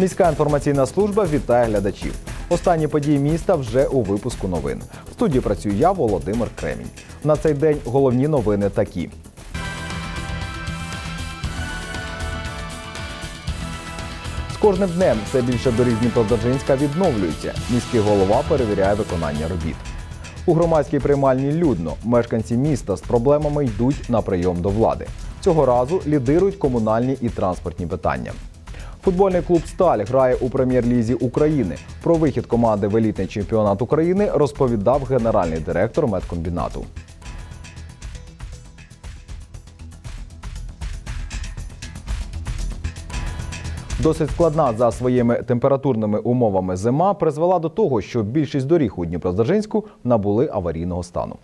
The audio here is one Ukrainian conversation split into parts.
Міська інформаційна служба вітає глядачів. Останні події міста вже у випуску новин. В студії працюю я, Володимир Кремінь. На цей день головні новини такі. З кожним днем все більше доріг Дніпродзержинська відновлюється. Міський голова перевіряє виконання робіт. У громадській приймальні людно мешканці міста з проблемами йдуть на прийом до влади. Цього разу лідирують комунальні і транспортні питання. Футбольний клуб Сталь грає у прем'єр-лізі України. Про вихід команди в елітний чемпіонат України розповідав генеральний директор медкомбінату. Досить складна за своїми температурними умовами зима призвела до того, що більшість доріг у Дніпродзержинську набули аварійного стану.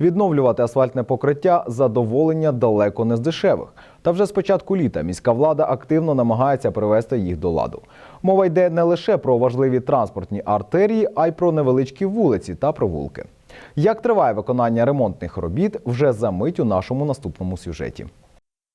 Відновлювати асфальтне покриття задоволення далеко не з дешевих. Та вже з початку літа міська влада активно намагається привести їх до ладу. Мова йде не лише про важливі транспортні артерії, а й про невеличкі вулиці та провулки. Як триває виконання ремонтних робіт, вже за мить у нашому наступному сюжеті.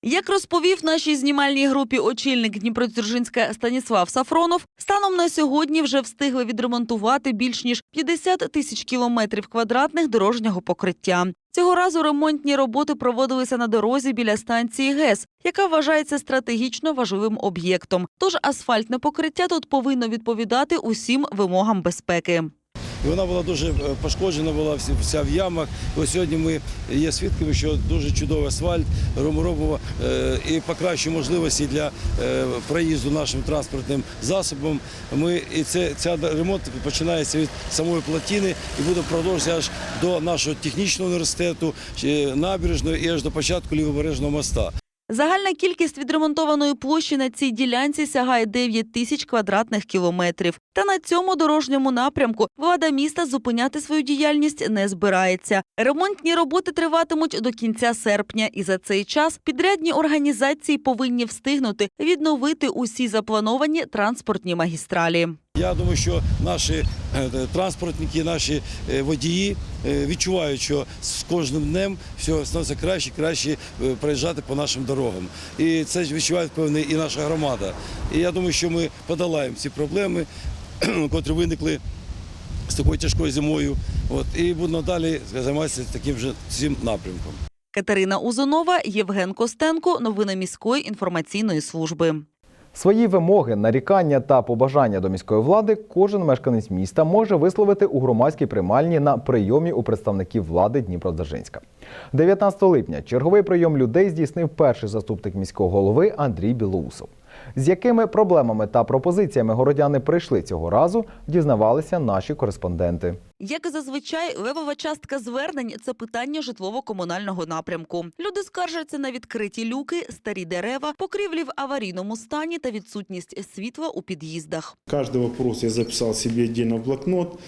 Як розповів нашій знімальній групі очільник Дніпродзержинська Станіслав Сафронов, станом на сьогодні вже встигли відремонтувати більш ніж 50 тисяч кілометрів квадратних дорожнього покриття. Цього разу ремонтні роботи проводилися на дорозі біля станції ГЕС, яка вважається стратегічно важливим об'єктом. Тож асфальтне покриття тут повинно відповідати усім вимогам безпеки. І вона була дуже е, пошкоджена, була вся в ямах. Ось сьогодні ми є свідками, що дуже чудовий асфальт робимо е, і покращує можливості для е, проїзду нашим транспортним засобом. Ми і це ця ремонт починається від самої плотини і буде продовжуватися аж до нашого технічного університету, набережної і аж до початку лівобережного моста. Загальна кількість відремонтованої площі на цій ділянці сягає 9 тисяч квадратних кілометрів. Та на цьому дорожньому напрямку влада міста зупиняти свою діяльність не збирається. Ремонтні роботи триватимуть до кінця серпня, і за цей час підрядні організації повинні встигнути відновити усі заплановані транспортні магістралі. Я думаю, що наші е, транспортники, наші е, водії е, відчувають, що з кожним днем все становиться краще і краще е, проїжджати по нашим дорогам. І це відчуває певне і наша громада. І я думаю, що ми подолаємо ці проблеми, котрі виникли з такою тяжкою зимою. От, і будемо далі займатися таким же цим напрямком. Катерина Узунова, Євген Костенко. Новини міської інформаційної служби. Свої вимоги, нарікання та побажання до міської влади кожен мешканець міста може висловити у громадській приймальні на прийомі у представників влади Дніпродзержинська. 19 липня черговий прийом людей здійснив перший заступник міського голови Андрій Білоусов. З якими проблемами та пропозиціями городяни прийшли цього разу, дізнавалися наші кореспонденти. Як і зазвичай, левова частка звернень це питання житлово-комунального напрямку. Люди скаржаться на відкриті люки, старі дерева, покрівлі в аварійному стані та відсутність світла у під'їздах. Каждый вопрос я записал себе отдельно в блокнот.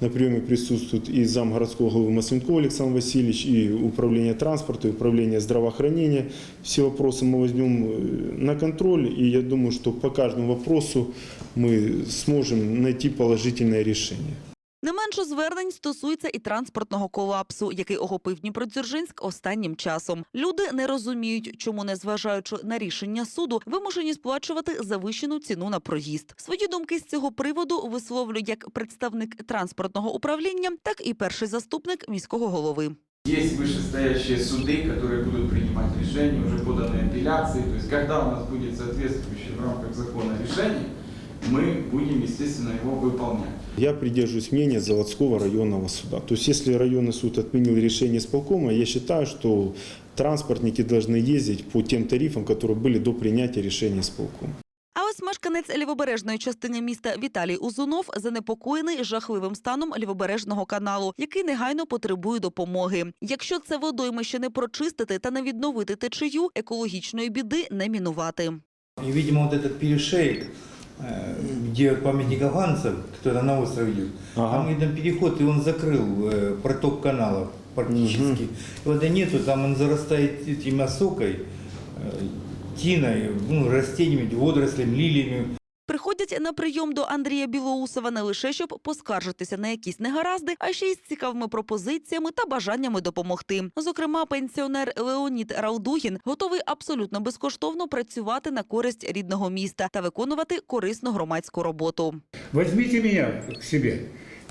На приеме присутствует и зам городского главы Масленков Александр Васильевич, и управление транспорта, и управление здравоохранения. Все вопросы мы возьмем э, на контроль, и я думаю, что по каждому вопросу мы сможем найти положительное решение. Не менше звернень стосується і транспортного колапсу, який охопив Дніпродзержинськ останнім часом. Люди не розуміють, чому, незважаючи на рішення суду, вимушені сплачувати завищену ціну на проїзд. Свої думки з цього приводу висловлює як представник транспортного управління, так і перший заступник міського голови. Есть вышестоящие суды, которые будут принимать решения, уже поданы апелляции. То есть, когда у нас будет соответствующее в рамках закона решение, мы будем, естественно, его выполнять. Я придерживаюсь мнения заводского районного суда. То есть, если районный суд отменил решение исполкома, я считаю, что транспортники должны ездить по тем тарифам, которые были до принятия решения исполкома. А ось мешканець лівобережної частини міста Віталій Узунов занепокоєний жахливим станом лівобережного каналу, який негайно потребує допомоги. Якщо це водоймище не прочистити та не відновити течію, екологічної біди не мінувати. И, видимо, вот этот перешейк, э, где памятник афганцев, который на остров идет, там видно переход, и он закрыл э, проток канала практически. И воды нету, там он зарастает этим осокой, э, тиной, ну, растениями, водорослями, лилиями. Приходять на прийом до Андрія Білоусова не лише щоб поскаржитися на якісь негаразди, а ще й з цікавими пропозиціями та бажаннями допомогти. Зокрема, пенсіонер Леонід Ралдугін готовий абсолютно безкоштовно працювати на користь рідного міста та виконувати корисну громадську роботу. Возьмите меня к себе.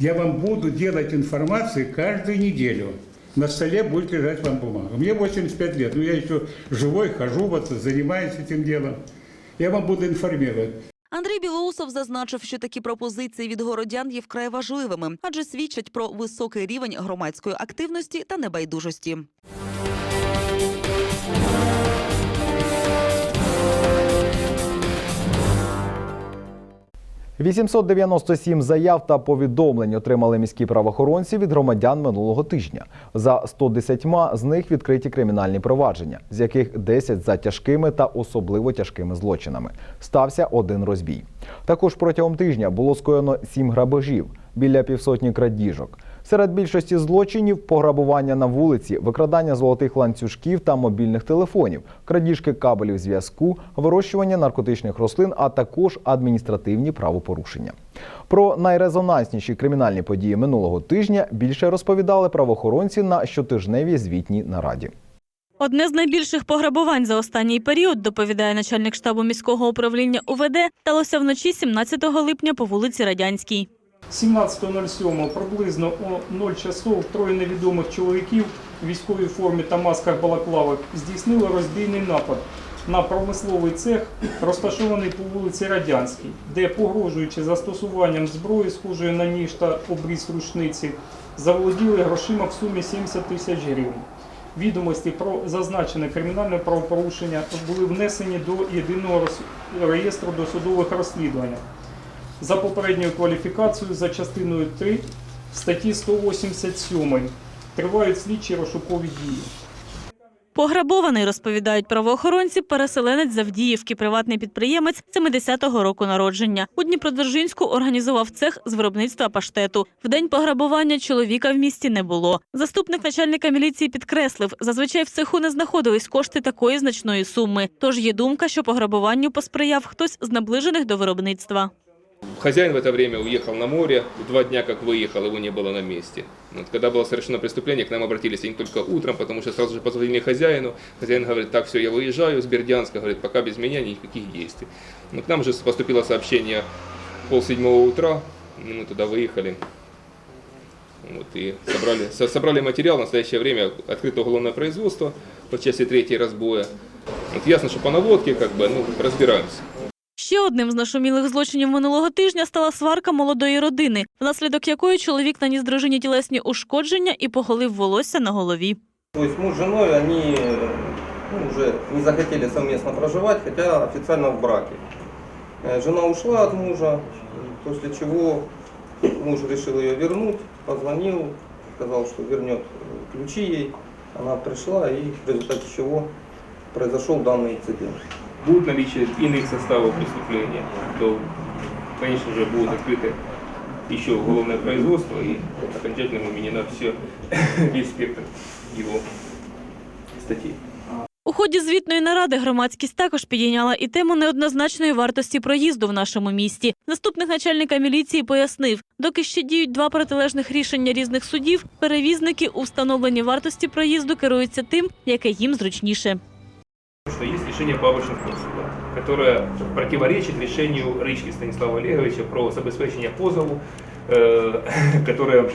Я вам буду делать информацию каждую неделю. На столе будет лежать вам бумага. Мне 85 лет, но я еще живой, хожу, вот, занимаюсь этим делом. Я вам буду информировать. Андрій Білоусов зазначив, що такі пропозиції від городян є вкрай важливими, адже свідчать про високий рівень громадської активності та небайдужості. 897 заяв та повідомлень отримали міські правоохоронці від громадян минулого тижня. За 110 з них відкриті кримінальні провадження, з яких 10 за тяжкими та особливо тяжкими злочинами. Стався один розбій. Також протягом тижня було скоєно 7 грабежів, біля півсотні крадіжок. Серед більшості злочинів пограбування на вулиці, викрадання золотих ланцюжків та мобільних телефонів, крадіжки кабелів зв'язку, вирощування наркотичних рослин, а також адміністративні правопорушення. Про найрезонансніші кримінальні події минулого тижня більше розповідали правоохоронці на щотижневій звітній нараді. Одне з найбільших пограбувань за останній період, доповідає начальник штабу міського управління УВД, сталося вночі 17 липня по вулиці Радянській. 17.07 приблизно о 0 часов троє невідомих чоловіків у військовій формі та масках балаклавок здійснили розбійний напад на промисловий цех, розташований по вулиці Радянській, де, погрожуючи застосуванням зброї, схожої на ніж та обріз рушниці, заволоділи грошима в сумі 70 тисяч гривень. Відомості про зазначене кримінальне правопорушення були внесені до єдиного реєстру досудових розслідувань за попередньою кваліфікацією за частиною 3 статті 187 тривають слідчі розшукові дії. Пограбований, розповідають правоохоронці, переселенець з Авдіївки, приватний підприємець 70-го року народження. У Дніпродзержинську організував цех з виробництва паштету. В день пограбування чоловіка в місті не було. Заступник начальника міліції підкреслив, зазвичай в цеху не знаходились кошти такої значної суми. Тож є думка, що пограбуванню посприяв хтось з наближених до виробництва. Хозяин в это время уехал на море, два дня как выехал, его не было на месте. Вот, когда было совершено преступление, к нам обратились они только утром, потому что сразу же позвонили хозяину. Хозяин говорит, так, все, я выезжаю с Бердянска, говорит, пока без меня никаких действий. Но к нам же поступило сообщение полседьмого утра, мы туда выехали. Вот, и собрали, со- собрали материал, в настоящее время открыто уголовное производство по части третьей разбоя. Вот ясно, что по наводке как бы, ну, разбираемся. Ще одним з нашумілих злочинів минулого тижня стала сварка молодої родини, внаслідок якої чоловік наніс дружині тілесні ушкодження і поголив волосся на голові. То есть муж с женой, они э, ну, уже не захотели совместно проживать, хотя официально в браке. Э, Жена ушла от мужа, после чего муж решил ее вернуть, позвонил, сказал, что вернет э, ключи ей. Она пришла и в результате чего произошел данный инцидент. будет наличие иных составов преступления, то, конечно же, будет открыто еще уголовное производство и окончательно вменено все, весь спектр его статей. У ході звітної наради громадськість також підійняла і тему неоднозначної вартості проїзду в нашому місті. Заступник начальника міліції пояснив, доки ще діють два протилежних рішення різних судів, перевізники у встановленні вартості проїзду керуються тим, яке їм зручніше. Что есть решение обычному суду, которое противоречит решению Рычки Станислава Олеговича про забеспечение позову, э, которое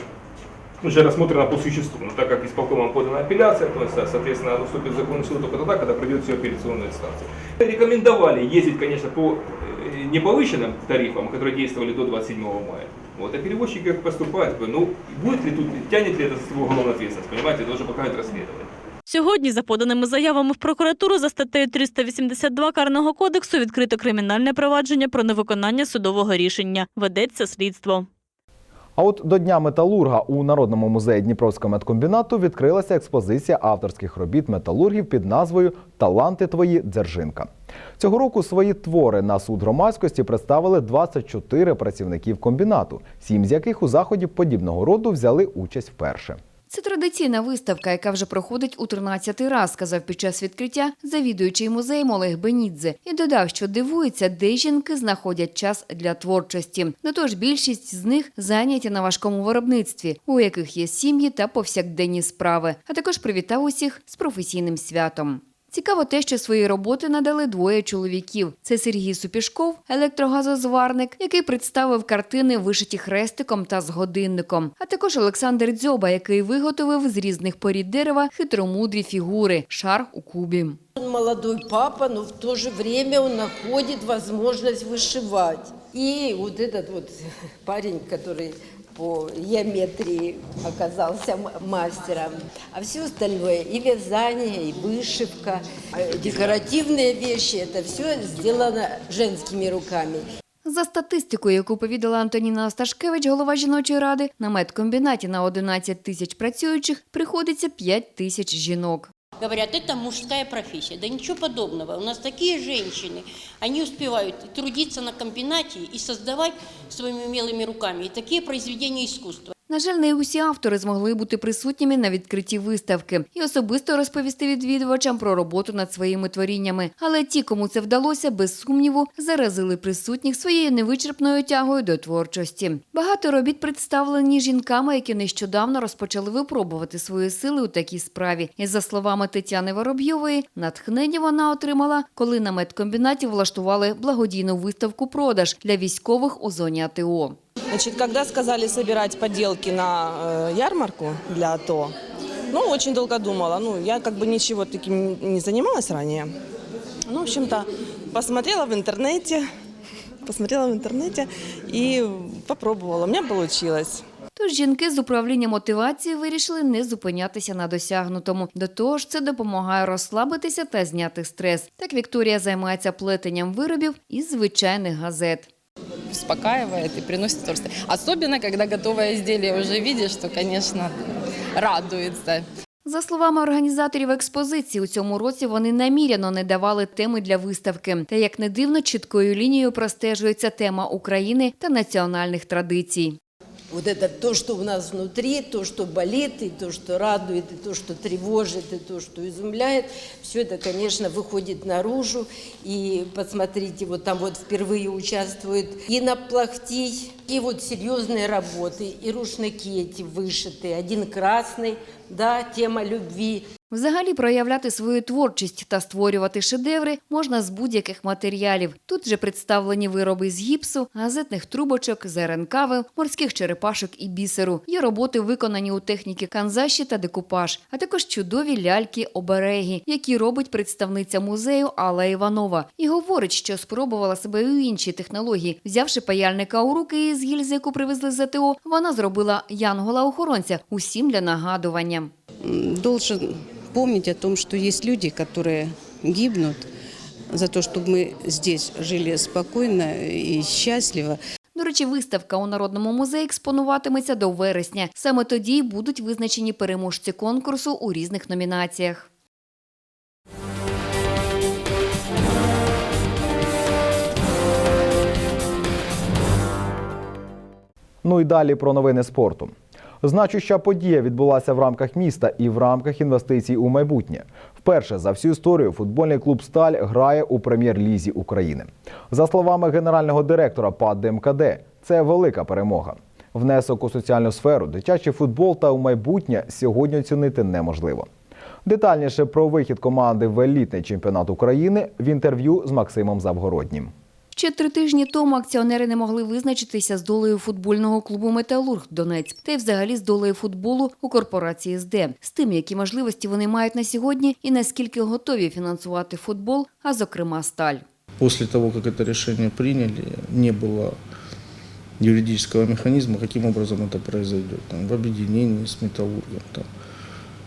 уже рассмотрено по существу. Но так как исполкомом подана апелляция, то есть, соответственно, оно вступит в законную силу только тогда, когда пройдет всю апелляционную инстанцию. Рекомендовали ездить, конечно, по э, неповышенным тарифам, которые действовали до 27 мая. Вот, а перевозчики как поступают, ну, будет ли тут, тянет ли это за собой уголовную ответственность, понимаете, это уже покажет расследование. Сьогодні, за поданими заявами в прокуратуру за статтею 382 Карного кодексу, відкрито кримінальне провадження про невиконання судового рішення. Ведеться слідство. А от до Дня металурга у Народному музеї Дніпровського медкомбінату відкрилася експозиція авторських робіт металургів під назвою Таланти твої Дзержинка. Цього року свої твори на суд громадськості представили 24 працівників комбінату, сім з яких у заході подібного роду взяли участь вперше. Це традиційна виставка, яка вже проходить у 13-й раз, сказав під час відкриття завідуючий музеєм Олег Бенідзе. І додав, що дивується, де жінки знаходять час для творчості. До того ж, більшість з них зайняті на важкому виробництві, у яких є сім'ї та повсякденні справи. А також привітав усіх з професійним святом. Цікаво те, що свої роботи надали двоє чоловіків. Це Сергій Супішков, електрогазозварник, який представив картини, вишиті хрестиком та з годинником. А також Олександр Дзьоба, який виготовив з різних порід дерева хитромудрі фігури, шар у кубі. Он молодой папа, но в то же время он находит возможность вышивать. И вот этот вот парень, который по геометрии оказался м- мастером. А все остальное, и вязание, и вышивка, э, декоративные вещи, это все сделано женскими руками. За статистикою, яку повідала Антоніна Осташкевич, голова жіночої ради, на медкомбінаті на 11 тисяч працюючих приходиться 5 тисяч жінок. Говорят, это мужская профессия. Да ничего подобного. У нас такие женщины, они успевают и трудиться на комбинате и создавать своими умелыми руками и такие произведения искусства. На жаль, не усі автори змогли бути присутніми на відкритті виставки і особисто розповісти відвідувачам про роботу над своїми творіннями. Але ті, кому це вдалося, без сумніву, заразили присутніх своєю невичерпною тягою до творчості. Багато робіт представлені жінками, які нещодавно розпочали випробувати свої сили у такій справі. І за словами Тетяни Воробйової, натхнення вона отримала, коли на медкомбінаті влаштували благодійну виставку продаж для військових у зоні АТО. Значит, когда сказали собирать поделки на э, ярмарку для АТО, ну, очень долго думала. Ну, я как бы ничего таким не занималась ранее. Ну, в общем-то, посмотрела в интернете, посмотрела в интернете и попробовала. У меня получилось. Тож жінки з управління мотивації вирішили не зупинятися на досягнутому. До того ж, це допомагає розслабитися та зняти стрес. Так Вікторія займається плетенням виробів із звичайних газет. Успокаивает и приносит удовольствие. Особенно, когда готовое изделие уже видишь, что, конечно, радуется. За словами організаторів експозиції, у цьому році вони наміряно не давали теми для виставки. Та як не дивно, чіткою лінією простежується тема України та національних традицій Вот это то, что у нас внутри, то, что болит, и то, что радует, и то, что тревожит, и то, что изумляет, все это, конечно, выходит наружу. И посмотрите, вот там вот впервые участвует и Наплахтий, и вот серьезные работы, и рушники эти вышитые, один красный, да, тема любви, Взагалі проявляти свою творчість та створювати шедеври можна з будь-яких матеріалів. Тут же представлені вироби з гіпсу, газетних трубочок, зерен кави, морських черепашок і бісеру. Є роботи, виконані у техніки канзаші та декупаж, а також чудові ляльки-обереги, які робить представниця музею Алла Іванова. І говорить, що спробувала себе у іншій технології. Взявши паяльника у руки із гільзи, яку привезли з ЗТО, вона зробила янгола-охоронця усім для нагадування. должен помнить о том, что есть люди, которые гибнут за то, чтобы мы здесь жили спокойно и счастливо. До речі, виставка у Народному музеї експонуватиметься до вересня. Саме тоді й будуть визначені переможці конкурсу у різних номінаціях. Ну і далі про новини спорту. Значуща подія відбулася в рамках міста і в рамках інвестицій у майбутнє. Вперше за всю історію футбольний клуб Сталь грає у прем'єр-лізі України. За словами генерального директора ПАД ДМКД, це велика перемога. Внесок у соціальну сферу, дитячий футбол та у майбутнє сьогодні оцінити неможливо. Детальніше про вихід команди в елітний чемпіонат України в інтерв'ю з Максимом Завгороднім. Ще три тижні тому акціонери не могли визначитися з долею футбольного клубу Металург Донецьк та й взагалі з долею футболу у корпорації СД, з тим, які можливості вони мають на сьогодні і наскільки готові фінансувати футбол, а зокрема сталь. После того, как это решение приняли, не было юридического механизма, каким образом это произойдет. Там, в объединении с металлургом. Там.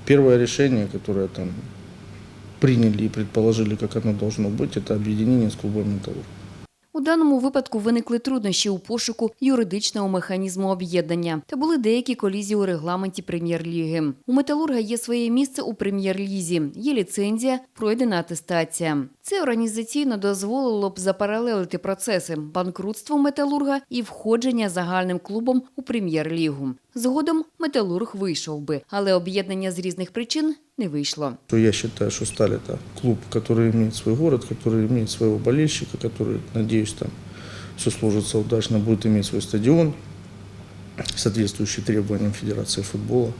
Первое решение, которое там приняли и предположили, как оно должно быть, это объединение с клубом металлург. У даному випадку виникли труднощі у пошуку юридичного механізму об'єднання та були деякі колізії у регламенті прем'єр-ліги. У металурга є своє місце у прем'єр-лізі, є ліцензія, пройдена атестація. Це організаційно дозволило б запаралелити процеси банкрутства металурга і входження загальним клубом у прем'єр-лігу. Згодом металург вийшов би, але об'єднання з різних причин не вийшло. Я считаю, что Сталь это клуб, который имеет свой город, который имеет своего болельщика, который, надеюсь, там все сложится удачно, будет иметь свой стадион, соответствующий требованиям Федерации футбола.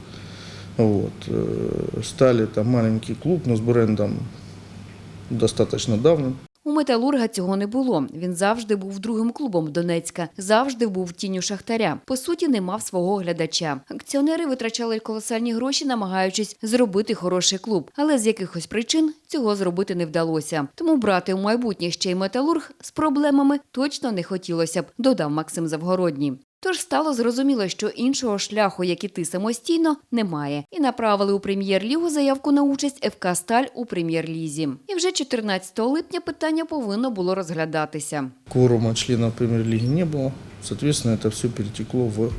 Вот. Э, Сталь это маленький клуб, но с брендом достаточно давним. У металурга цього не було. Він завжди був другим клубом Донецька, завжди був тінню шахтаря. По суті, не мав свого глядача. Акціонери витрачали колосальні гроші, намагаючись зробити хороший клуб, але з якихось причин цього зробити не вдалося. Тому брати у майбутнє ще й металург з проблемами точно не хотілося б, додав Максим Завгородній. Тож стало зрозуміло, що іншого шляху, як іти самостійно, немає, і направили у прем'єр-лігу заявку на участь ФК Сталь у прем'єр-лізі. І вже 14 липня питання повинно було розглядатися. Кворума членов премьер-лиги не было. Соответственно, это все перетекло в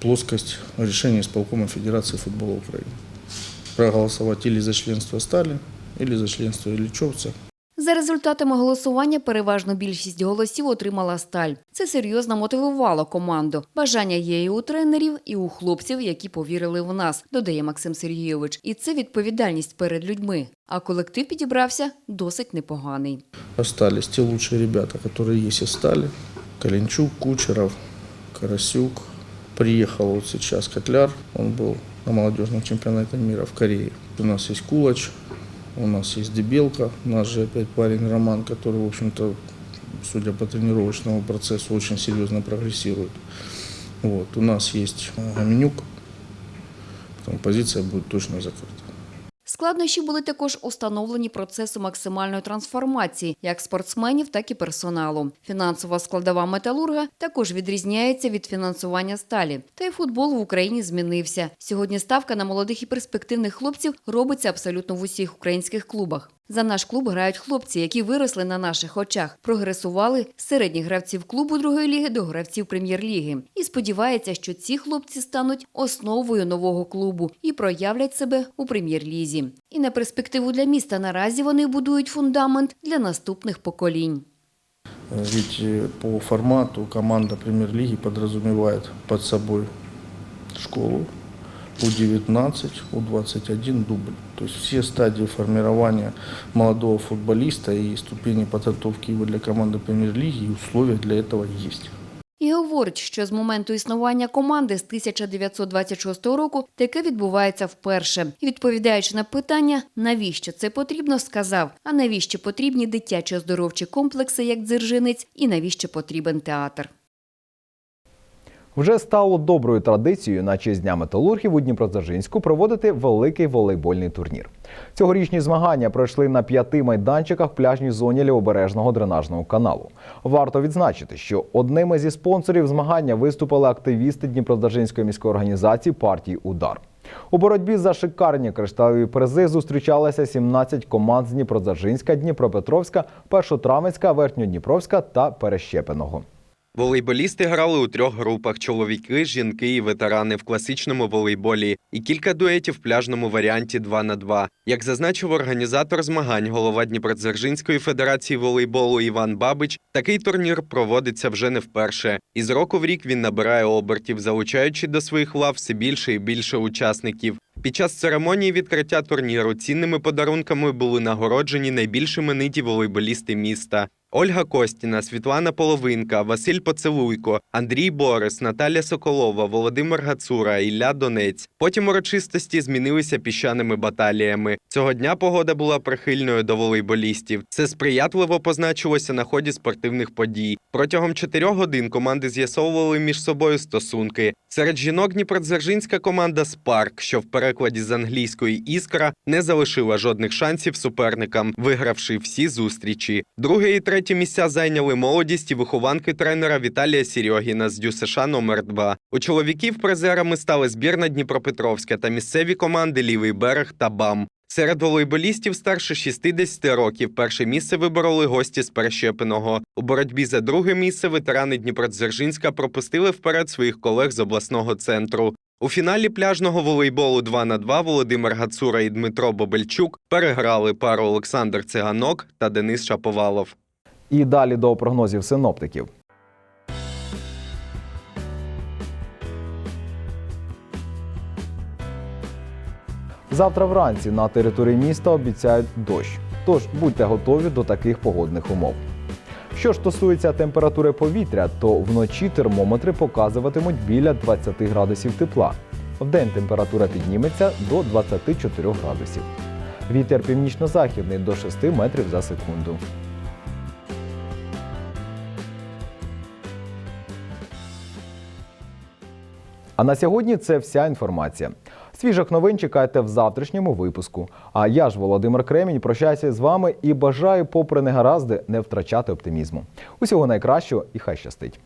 плоскость решения исполкома Федерации футбола Украины. Проголосовать или за членство Стали, или за членство Ильичевца. За результатами голосування переважну більшість голосів отримала сталь. Це серйозно мотивувало команду. Бажання є і у тренерів, і у хлопців, які повірили в нас, додає Максим Сергійович. І це відповідальність перед людьми. А колектив підібрався досить непоганий. Остались те лучшие ребята, которые есть из Стали. Калинчук, Кучеров, Карасюк. Приехал вот сейчас Котляр, он был на молодежном чемпионате мира в Корее. У нас есть Кулач, у нас есть Дебелка, нас же опять парень Роман, который, в общем-то, судя по тренировочному процессу, очень серьезно прогрессирует. Вот. У нас есть э, Гоменюк, поэтому позиция будет точно закрыта. Складнощі були також установлені процесу максимальної трансформації як спортсменів, так і персоналу. Фінансова складова металурга також відрізняється від фінансування сталі. Та й футбол в Україні змінився. Сьогодні ставка на молодих і перспективних хлопців робиться абсолютно в усіх українських клубах. За наш клуб грають хлопці, які виросли на наших очах, прогресували з середніх гравців клубу другої ліги до гравців прем'єр-ліги. І сподівається, що ці хлопці стануть основою нового клубу і проявлять себе у прем'єр-лізі. І на перспективу для міста наразі вони будують фундамент для наступних поколінь. Ведь э, по формату команда премьер-лиги подразумевает под собой школу, У-19, У-21 дубль. То есть все стадии формирования молодого футболиста и ступени подготовки его для команды премьер-лиги и условия для этого есть. І говорить, що з моменту існування команди з 1926 року таке відбувається вперше. Відповідаючи на питання, навіщо це потрібно, сказав, а навіщо потрібні дитячі оздоровчі комплекси, як дзержинець, і навіщо потрібен театр. Вже стало доброю традицією на честь Дня металургів у Дніпродзержинську проводити великий волейбольний турнір. Цьогорічні змагання пройшли на п'яти майданчиках в пляжній зоні лівобережного дренажного каналу. Варто відзначити, що одними зі спонсорів змагання виступили активісти Дніпродзержинської міської організації партії Удар. У боротьбі за шикарні кришталеві призи зустрічалися 17 команд з Дніпродзержинська, Дніпропетровська, Першотравенська, Верхньодніпровська та Перещепиного. Волейболісти грали у трьох групах: чоловіки, жінки і ветерани в класичному волейболі і кілька дуетів в пляжному варіанті 2 на 2 Як зазначив організатор змагань, голова Дніпродзержинської федерації волейболу Іван Бабич, такий турнір проводиться вже не вперше. І з року в рік він набирає обертів, залучаючи до своїх лав все більше і більше учасників. Під час церемонії відкриття турніру цінними подарунками були нагороджені найбільш імениті волейболісти міста. Ольга Костіна, Світлана Половинка, Василь Поцелуйко, Андрій Борис, Наталя Соколова, Володимир Гацура, Ілля Донець. Потім урочистості змінилися піщаними баталіями. Цього дня погода була прихильною до волейболістів. Це сприятливо позначилося на ході спортивних подій. Протягом чотирьох годин команди з'ясовували між собою стосунки. Серед жінок Дніпродзержинська команда Спарк, що в перекладі з англійської іскра, не залишила жодних шансів суперникам, вигравши всі зустрічі. Друге і третє місця зайняли молодість і вихованки тренера Віталія Сірьогіна з ДЮСШ номер 2 У чоловіків призерами стали збірна Дніпропетровська та місцеві команди Лівий берег та БАМ. Серед волейболістів старше 60 років перше місце вибороли гості з Перещепиного. У боротьбі за друге місце ветерани Дніпродзержинська пропустили вперед своїх колег з обласного центру. У фіналі пляжного волейболу 2 на 2 Володимир Гацура і Дмитро Бобельчук переграли пару Олександр Циганок та Денис Шаповалов. І далі до прогнозів синоптиків. Завтра вранці на території міста обіцяють дощ. Тож будьте готові до таких погодних умов. Що ж стосується температури повітря, то вночі термометри показуватимуть біля 20 градусів тепла. Вдень температура підніметься до 24 градусів. Вітер північно-західний до 6 метрів за секунду. А на сьогодні це вся інформація. Свіжих новин чекайте в завтрашньому випуску. А я ж, Володимир Кремінь, прощаюся з вами і бажаю, попри негаразди, не втрачати оптимізму. Усього найкращого і хай щастить.